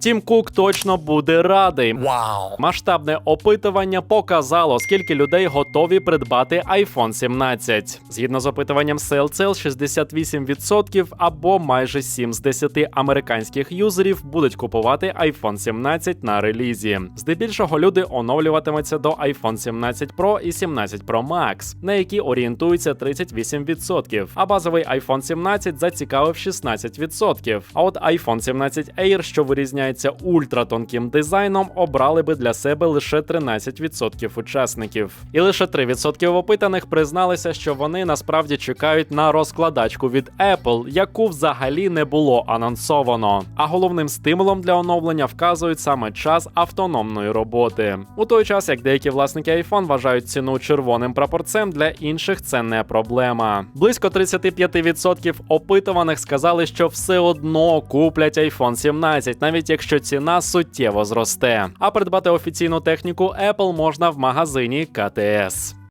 Тім Кук точно буде радий. Wow. Масштабне опитування показало, скільки людей готові придбати iPhone 17. Згідно з опитуванням SailCell, 68% або майже 7 з 10 американських юзерів будуть купувати iPhone 17 на релізі. Здебільшого люди оновлюватимуться до iPhone 17 Pro і 17 Pro Max, на які орієнтується 38%, а базовий iPhone 17 зацікавив 16%. А от iPhone 17 Air, що вирізняється ультратонким дизайном, обрали би для себе лише 13% учасників. І лише 3% опитаних призналися, що вони насправді чекають на розкладачку від Apple, яку взагалі не було анонсовано. А головним стимулом для оновлення вказують саме час автономної роботи. У той час, як деякі власники iPhone вважають ціну червоним прапорцем, для інших це не проблема. Близько 35% опитуваних сказали, що все одно куплять iPhone 17, навіть якщо ціна суттєво зросте. А придбати офіційну техніку Apple можна в магазині КТС.